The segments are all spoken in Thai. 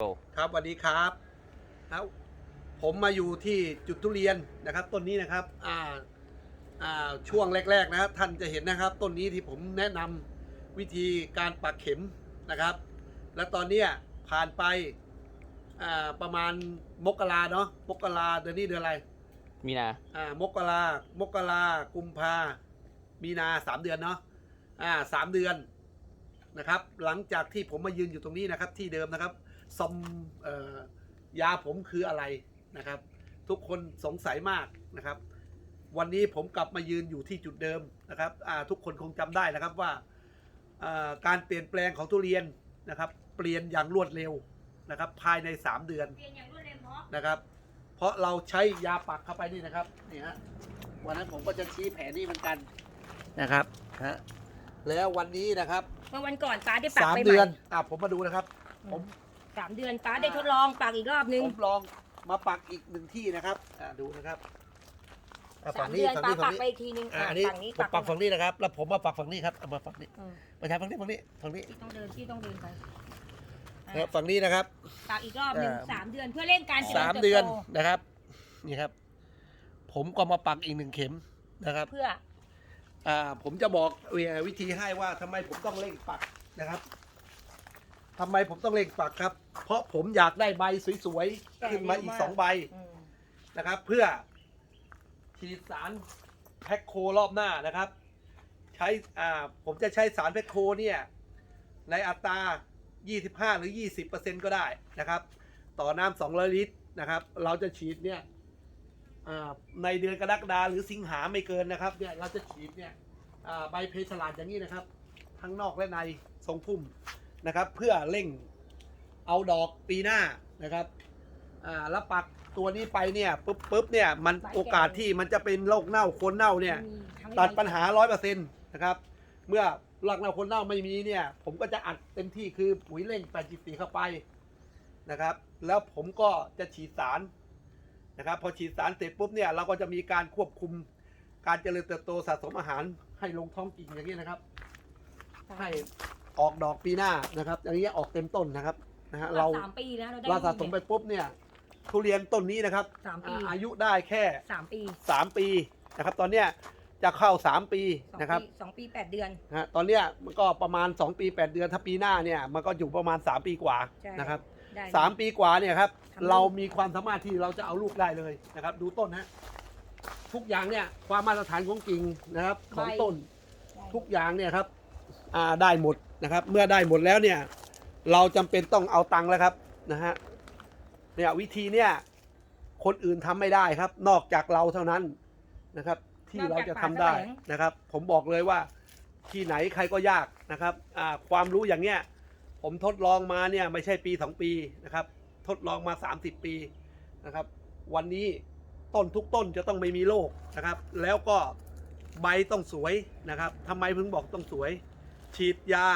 โอ้ครับสวัสดีครับครับ ผมมาอยู่ที่จุดทุเรียนนะครับต้นนี้นะครับอ่าอ่าช่วงแรก ๆ นะครับท่านจะเห็นนะครับต้นนี้ที่ผมแนะนำวิธีการปักเข็มนะครับ และตอนเนี้ยผ่านไปอ่าประมาณมกราเนาะมกราเดือนนี้เดือนอะไร มีนาอ่ามกรามกรากุมภามีนาสามเดือนเนาะอ่าสามเดือนนะครับ หลังจากที่ผมมายืนอยู่ตรงนี้นะครับ ที่เดิมนะครับ ซอมเอ่อยาผมคืออะไรนะครับ ทุกคนสงสัยมากนะครับ วันนี้ผมกลับมายืนอยู่ที่จุดเดิมนะครับอ่าทุกคนคงจำได้นะครับว่าอ่าการเปลี่ยนแปลงของทุเรียนนะครับ เปลี่ยนอย่างรวดเร็วนะครับ ภายใน 3 เดือนเปลี่ยนอย่างรวดเร็วเพราะนะครับ เพราะเราใช้ยาปักเข้าไปนี่นะครับนี่ฮะวันนั้นผมก็จะชี้แผนนี่เหมือนกันนะครับฮะแล้ววันนี้นะครับเมื่อวันก่อนป้าได้ปักสามไปใหเดือนม่อะผมมาดูนะครับ ผม สามเดือนป้าได้ทดลองปักอีกรอบนึง ผมลองมาปักอีกหนึ่งที่นะครับอ่าดูนะครับอะสาฝั่มงนี้เดือนฝั่งป้านี้ฝั่ปังกนี้ไปอีกทีนึงอ่าอะอันนี้ฝั่งนี้ผมปักฝั่งนี้นะครับ แล้วผมมาปักฝั่งนี้ครับเอามาฝั่งนี้อืมมาใช้ฝั่งนี้ฝั่งนี้ฝั่งนี้พี่ต้องเดินพี่ต้องเดินไปอะนะครับฝั่งนี้นะครับ ปักอีกรอบนึงอ่าสามเดือนเพื่อเร่งการเจริญสามติบโตเดือนนะครับ นี่ครับ ผมก็มาปักอีกหนึ่งเข็มนะครับ เพื่อ อ่าผมจะบอกเอ่อวิธีให้ว่าทำไมผมต้องเร่งปักนะครับ ทำไมผมต้องเร่งปักครับ เพราะผมอยากได้ใบสวยๆ ขึ้นมาอีกสองใบอืมนะครับ เพื่อฉีดสารแพคโครอบหน้านะครับ ใช้อ่าผมจะใช้สารแพคโคเนี่ย ในอัตรา 25 หรือ 20%ก็ได้นะครับ ต่อน้ำ200 ลิตรนะครับ เราจะฉีดเนี่ยอ่าในเดือนกรกฎาหรือสิงหาไม่เกินนะครับเนี่ยเราจะฉีดเนี่ยอ่าใบเพชรฉลาดอย่างนี้นะครับ ทั้งนอกและในทรงพุ่ม นะครับ เพื่อเร่งเอาดอกปีหน้านะครับอ่าแล้วปักตัวนี้ไปเนี่ยปุ๊บปุ๊บเนี่ยมันโอกาสที่มันจะเป็นโรคเน่าโคนเน่าเนี่ยตัดปัญหาร้อยเปอร์เซ็นต์นะครับ เมื่อรากเน่าคนเน่าไม่มีเนี่ย ผมก็จะอัดเต็มที่คือปุ๋ยเร่ง84เข้าไปนะครับ แล้วผมก็จะฉีดสารนะครับ พอฉีดสารเสร็จปุ๊บเนี่ยเราก็จะมีการควบคุมการเจริญเติบโตสะสมอาหารให้ลงท้องกิ่งอย่างนี้นะครับ ให้ ออกดอกปีหน้านะครับอย่างนี้ยออกเต็มต้นนะครับนะฮะเราเราสามปีแล้วเราได้เราสะสมไปปุ๊บเนี่ยทุเรียนต้นนี้นะครับสามปีอ่าอายุได้แค่สามปีสามปีนะครับ ตอนเนี้ยจะเข้าสามปีสองนะครับปีสองปีแปดเดือนนะฮะตอนเนี้ยมันก็ประมาณ 2 ปี 8 เดือน ถ้าปีหน้าเนี่ยมันก็อยู่ประมาณ 3 ปีกว่าใช่นะครับได้สามปีกว่าเนี่ยครับทำลูกเรามีความสามารถที่เราจะเอาลูกได้เลยนะครับ ดูต้นฮะทุกอย่างเนี่ยความมาตรฐานของกิ่งนะครับ ของต้นได้ทุกอย่างเนี่ยครับอ่าได้หมด นะครับ เมื่อได้หมดแล้วเนี่ย เราจำเป็นต้องเอาตังค์แล้วครับนะฮะเนี่ยวิธีเนี่ยคนอื่นทำไม่ได้ครับ นอกจากเราเท่านั้นนะครับ ที่เราจะทำได้นะครับ ผมบอกเลยว่าที่ไหนใครก็ยากนะครับความรู้อย่างเนี้ยผมทดลองมาเนี่ยไม่ใช่ปีสองปีนะครับ ทดลองมา 30 ปีนะครับ วันนี้ต้นทุกต้นจะต้องไม่มีโรคนะครับ แล้วก็ใบต้องสวยนะครับทำไมเพิ่งบอกต้องสวย ฉีดยา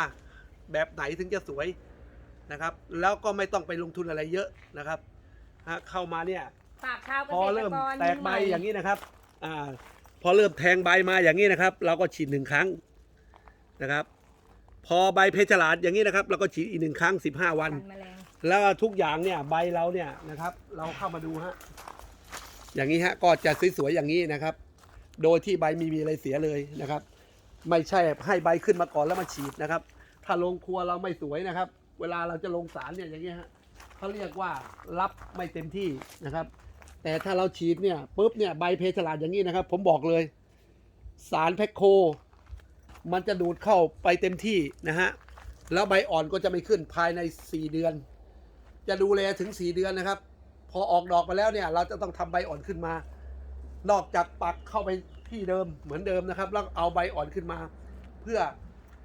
แบบไหนถึงจะสวยนะครับ แล้วก็ไม่ต้องไปลงทุนอะไรเยอะนะครับฮะเข้ามาเนี่ยฝากชาวเกพอษตรเริ่มกรแตกใบมืใหม่อย่างนี้นะครับอ่าพอเริ่มแทงใบมาอย่างนี้นะครับ เราก็ฉีดหนึ่งครั้งนะครับ พอใบเพชรฉลาดอย่างนี้นะครับ เราก็ฉีดอีกหนึ่งครั้งสิบห้าวันกันแมลงแล้วทุกอย่างเนี่ยใบเราเนี่ยนะครับ เราเข้ามาดูฮะอย่างนี้ฮะก็จะสวยๆอย่างนี้นะครับ โดยที่ใบไมีมีอะไรเสียเลยนะครับ ไม่ใช่ให้ใบขึ้นมาก่อนแล้วมาฉีดนะครับ ถ้าลงครัวเราไม่สวยนะครับ เวลาเราจะลงสารเนี่ยอย่างเงี้ยฮะเขาเรียกว่ารับไม่เต็มที่นะครับ แต่ถ้าเราฉีดเนี่ยปุ๊บเนี่ยใบเพชรฉลาดอย่างนี้นะครับ ผมบอกเลย สารแพคโค มันจะดูดเข้าไปเต็มที่นะฮะแล้วใบอ่อนก็จะไม่ขึ้นภายใน 4 เดือน จะดูแลถึง 4 เดือนนะครับ พอออกดอกไปแล้วเนี่ย เราจะต้องทำใบอ่อนขึ้นมา นอกจากปักเข้าไป ที่เดิมเหมือนเดิมนะครับ แล้วเอาใบอ่อนขึ้นมา เพื่อ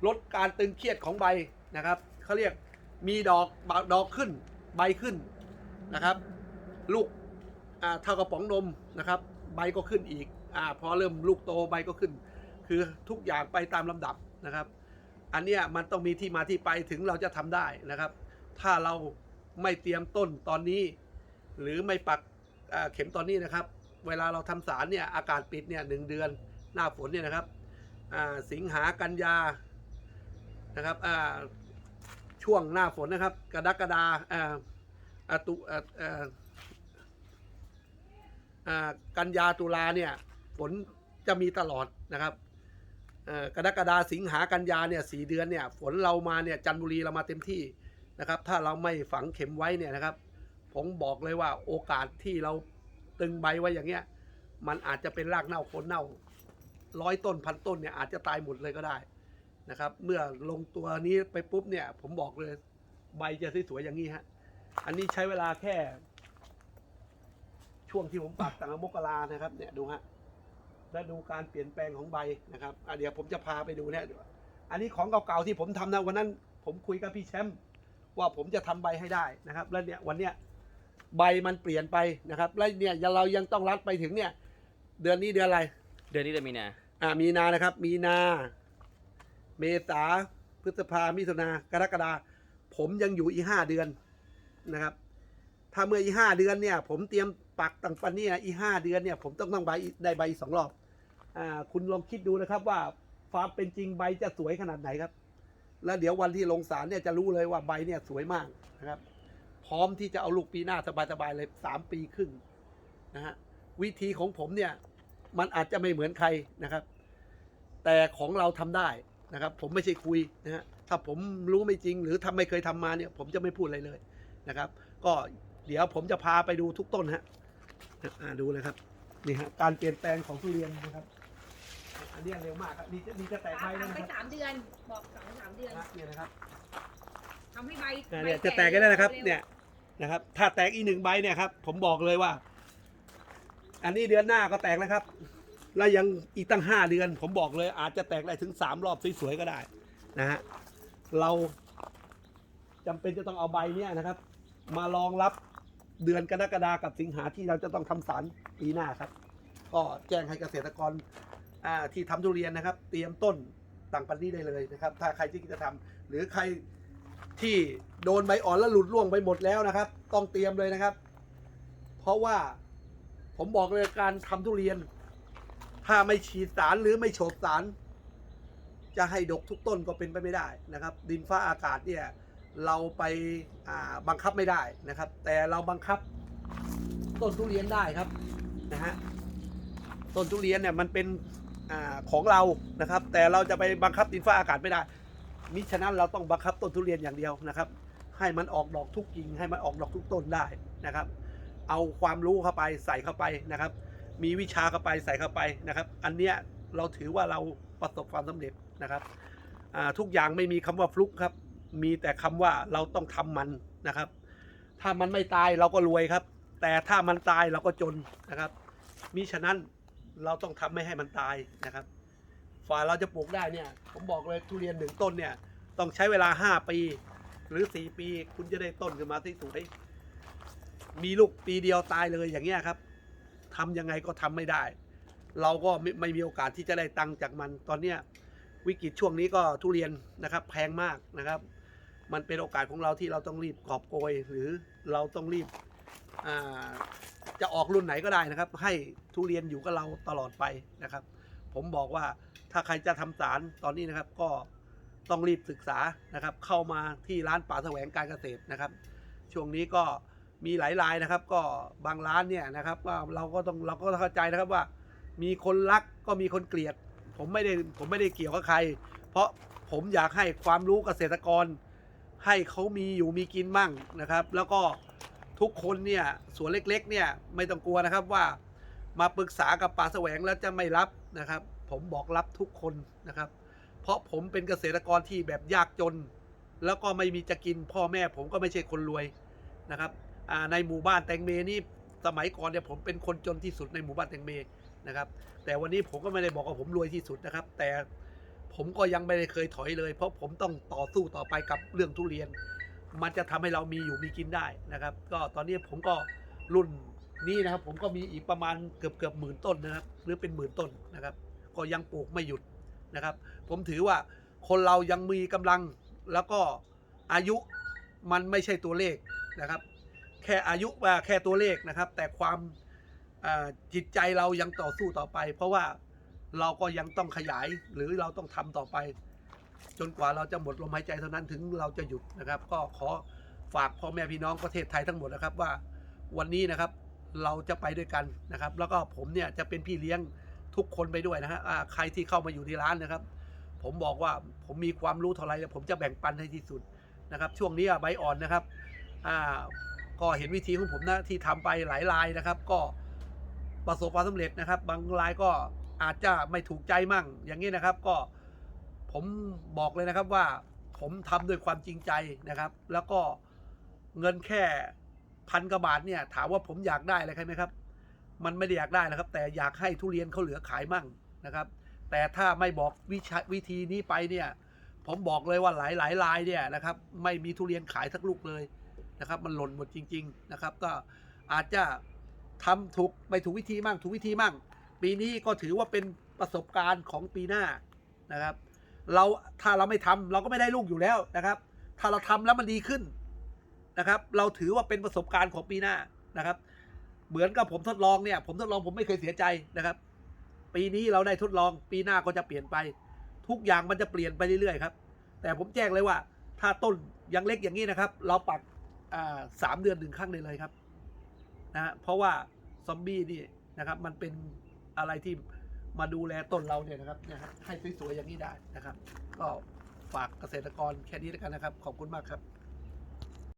ลดการตึงเครียดของใบนะครับเขาเรียกมีดอกดอกขึ้นใบขึ้นนะครับ ลูกเท่ากระป๋องนมนะครับ ใบก็ขึ้นอีกอพอเริ่มลูกโตใบก็ขึ้น คือทุกอย่างไปตามลำดับนะครับ อันเนี้ยมันต้องมีที่มาที่ไปถึงเราจะทำได้นะครับ ถ้าเราไม่เตรียมต้นตอนนี้ หรือไม่ปักเข็มตอนนี้นะครับ เวลาเราทำสารเนี่ยอากาศปิดเนี่ยหนึ่งเดือนหน้าฝนเนี่ยนะครับสิงหากันยานะครับช่วงหน้าฝนนะครับ กรกฎาอ่าอตุกันยาตุลาเนี่ยฝนจะมีตลอดนะครับเอ่อกรกฎาสิงหากันยาเนี่ยสี่เดือนเนี่ยฝนเรามาเนี่ยจันทบุรีเรามาเต็มที่นะครับ ถ้าเราไม่ฝังเข็มไว้เนี่ยนะครับ ผมบอกเลยว่าโอกาสที่เรา ตึงใบไว้อย่างเงี้ย มันอาจจะเป็นรากเน่าโคนเน่าร้อยต้นพันต้นเนี่ยอาจจะตายหมดเลยก็ได้นะครับ เมื่อลงตัวนี้ไปปุ๊บเนี่ย ผมบอกเลยใบจะสวยๆอย่างนี้ฮะอันนี้ใช้เวลาแค่ ช่วงที่ผมปักตั้งมกรานะครับ เนี่ยดูฮะแล้วดูการเปลี่ยนแปลงของใบนะครับอะเดี๋ยวผมจะพาไปดูเนี่ยอันนี้ของเก่าๆที่ผมทำนะวันนั้น ผมคุยกับพี่แชมป์ว่าผมจะทำใบให้ได้นะครับ แล้วเนี่ยวันเนี้ย ใบมันเปลี่ยนไปนะครับแล้วเนี่ยเรายังต้องรัดไปถึงเนี่ยเดือนนี้เดือนอะไร เดือนนี้เดือนมีนาอ่ามีนานะครับ มีนา เมษาพฤษภามิถุนากรกฎาผมยังอยู่อีกห้าเดือนนะครับ ถ้าเมื่ออีกห้าเดือนเนี่ย ผมเตรียมปักตั้งปันเนี่ยอีกห้าเดือนเนี่ยผมต้องต้องใบได้ใบสองรอบอ่าคุณลองคิดดูนะครับว่าความเป็นจริงใบจะสวยขนาดไหนครับ แล้วเดี๋ยววันที่ลงสารเนี่ยจะรู้เลยว่าใบเนี่ยสวยมากนะครับ พร้อมที่จะเอาลูกปีหน้าสบายๆเลยสามปีครึ่งนะฮะวิธีของผมเนี่ยมันอาจจะไม่เหมือนใครนะครับ แต่ของเราทำได้นะครับ ผมไม่ใช่คุยนะฮะถ้าผมรู้ไม่จริง หรือทำไม่เคยทำมาเนี่ย ผมจะไม่พูดอะไรเลยนะครับ ก็เดี๋ยวผมจะพาไปดูทุกต้นฮะอ่าดูเลยครับนี่ฮะการเปลี่ยนแปลงของทุเรียนนะครับอันนี้เร็วมากครับนี่จะนี่จะแตกใบแล้วทำนะไปครับสามเดือนบอกสองสามเดือนนะเนี่ยนะครับทำให้ใบอ่าใบเนี่ยจะแตกกันได้นะครับร็วเนี่ย นะครับ ถ้าแตกอีกหนึ่งใบเนี่ยครับ ผมบอกเลยว่า อันนี้เดือนหน้าก็แตกแล้วครับ แล้วยังอีกตั้งห้าเดือน ผมบอกเลย อาจจะแตกได้ถึงสามรอบสวยๆก็ได้นะฮะ เราจำเป็นจะต้องเอาใบเนี่ยนะครับ มารองรับเดือนกรกฎากับสิงหาที่เราจะต้องทำสารปีหน้าครับ ก็แจ้งให้เกษตรกรที่ทำทุเรียนนะครับ เตรียมต้นต่างปันนี้ได้เลยนะครับ ถ้าใครที่จะทำหรือใคร ที่โดนใบอ่อนแล้วหลุดร่วงไปหมดแล้วนะครับ ต้องเตรียมเลยนะครับ เพราะว่าผมบอกเลยการทำทุเรียน ถ้าไม่ฉีดสารหรือไม่โฉบสาร จะให้ดกทุกต้นก็เป็นไปไม่ได้นะครับ ดินฟ้าอากาศเนี่ยเราไปาบังคับไม่ได้นะครับ แต่เราบังคับต้นทุเรียนได้ครับนะฮะต้นทุเรียนเนี่ยมันเป็นอของเรานะครับ แต่เราจะไปบังคับดินฟ้าอากาศไม่ได้ มิฉะนั้นเราต้องบังคับต้นทุเรียนอย่างเดียวนะครับ ให้มันออกดอกทุกกิ่งให้มันออกดอกทุกต้นได้นะครับ เอาความรู้เข้าไปใส่เข้าไปนะครับ มีวิชาเข้าไปใส่เข้าไปนะครับ อันเนี้ยเราถือว่าเราประสบความสำเร็จนะครับทุกอย่างไม่มีคำว่าฟลุกครับ มีแต่คำว่าเราต้องทำมันนะครับ ถ้ามันไม่ตายเราก็รวยครับ แต่ถ้ามันตายเราก็จนนะครับมิฉะนั้นเราต้องทำไม่ให้มันตายนะครับ ฝ่าเราจะปลูกได้เนี่ย ผมบอกเลยทุเรียนหนึ่งต้นเนี่ย ต้องใช้เวลาห้าปี หรือสี่ปีคุณจะได้ต้นขึ้นมาที่สวยมีลูกปีเดียวตายเลยอย่างเงี้ยครับทำยังไงก็ทำไม่ได้ เราก็ไม่ไม่มีโอกาสที่จะได้ตังค์จากมันตอนเนี้ยวิกฤตช่วงนี้ก็ทุเรียนนะครับ แพงมากนะครับ มันเป็นโอกาสของเราที่เราต้องรีบกอบโกย หรือเราต้องรีบจะออกรุ่นไหนก็ได้นะครับ ให้ทุเรียนอยู่กับเราตลอดไปนะครับ ผมบอกว่าถ้าใครจะทำสารตอนนี้นะครับก็ต้องรีบศึกษานะครับ เข้ามาที่ร้านป่าแสวงการเกษตรนะครับ ช่วงนี้ก็มีหลายรายนะครับ ก็บางร้านเนี่ยนะครับว่าเราก็ต้องเราก็เข้าใจนะครับว่า มีคนรักก็มีคนเกลียด ผมไม่ได้ผมไม่ได้เกี่ยวกับใคร เพราะผมอยากให้ความรู้เกษตรกร ให้เขามีอยู่มีกินมั่งนะครับ แล้วก็ทุกคนเนี่ยสวนเล็กๆเนี่ยไม่ต้องกลัวนะครับว่า มาปรึกษากับป่าแสวงแล้วจะไม่รับนะครับ ผมบอกรับทุกคนนะครับ เพราะผมเป็นเกษตรกรที่แบบยากจน แล้วก็ไม่มีจะกินพ่อแม่ผมก็ไม่ใช่คนรวยนะครับในหมู่บ้านแตงเมนี่สมัยก่อนเนี่ยผมเป็นคนจนที่สุดในหมู่บ้านแตงเมนะครับ แต่วันนี้ผมก็ไม่ได้บอกว่าผมรวยที่สุดนะครับ แต่ผมก็ยังไม่ได้เคยถอยเลย เพราะผมต้องต่อสู้ต่อไปกับเรื่องทุเรียน มันจะทำให้เรามีอยู่มีกินได้นะครับ ก็ตอนนี้ผมก็รุ่น นี้นะครับผมก็มีอีกประมาณเกือบเกือบหมื่นต้นนะครับ หรือเป็นหมื่นต้นนะครับ ก็ยังปลูกไม่หยุดนะครับ ผมถือว่าคนเรายังมีกำลังแล้วก็อายุมันไม่ใช่ตัวเลขนะครับ แค่อายุว่าแค่ตัวเลขนะครับ แต่ความจิตใจเรายังต่อสู้ต่อไป เพราะว่าเราก็ยังต้องขยายหรือเราต้องทำต่อไป จนกว่าเราจะหมดลมหายใจเท่านั้นถึงเราจะหยุดนะครับ ก็ขอฝากพ่อแม่พี่น้องประเทศไทยทั้งหมดนะครับว่าวันนี้นะครับ เราจะไปด้วยกันนะครับ แล้วก็ผมเนี่ยจะเป็นพี่เลี้ยงทุกคนไปด้วยนะฮะใครที่เข้ามาอยู่ที่ร้านนะครับ ผมบอกว่าผมมีความรู้เท่าไรผมจะแบ่งปันให้ที่สุดนะครับ ช่วงนี้อะใบอ่อนนะครับก็เห็นวิธีของผมนะที่ทำไปหลายรายนะครับ ก็ประสบความสำเร็จนะครับ บางรายก็อาจจะไม่ถูกใจมั่ง อย่างนี้นะครับก็ผมบอกเลยนะครับว่าผมทำด้วยความจริงใจนะครับ แล้วก็เงินแค่ พันกว่าบาทเนี่ยถามว่าผมอยากได้อะไรใครไหมครับ มันไม่ได้อยากได้นะครับ แต่อยากให้ทุเรียนเขาเหลือขายมั่งนะครับ แต่ถ้าไม่บอกวิชวิธีนี้ไปเนี่ยผมบอกเลยว่าหลายหลายรายเนี่ยนะครับไม่มีทุเรียนขายสักลูกเลยนะครับ มันหล่นหมดจริง ๆนะครับ ก็อาจจะทำถูกไม่ถูกวิธีมั่งถูกวิธีมั่ง ปีนี้ก็ถือว่าเป็นประสบการณ์ของปีหน้านะครับ เราถ้าเราไม่ทำเราก็ไม่ได้ลูกอยู่แล้วนะครับ ถ้าเราทำแล้วมันดีขึ้น นะครับ เราถือว่าเป็นประสบการณ์ของปีหน้านะครับ เหมือนกับผมทดลองเนี่ย ผมทดลองผมไม่เคยเสียใจนะครับ ปีนี้เราได้ทดลอง ปีหน้าก็จะเปลี่ยนไป ทุกอย่างมันจะเปลี่ยนไปเรื่อยๆครับ แต่ผมแจ้งเลยว่า ถ้าต้นยังเล็กอย่างนี้นะครับ เราปักอ่าสามเดือนหนึ่งครั้งได้เลยครับนะเพราะว่าซอมบี้นี่นะครับมันเป็นอะไรที่มาดูแลต้นเราเนี่ยนะครับนะครับให้สวยๆอย่างนี้ได้นะครับ ก็ฝากเกษตรกรแค่นี้แล้วกันนะครับ ขอบคุณมากครับ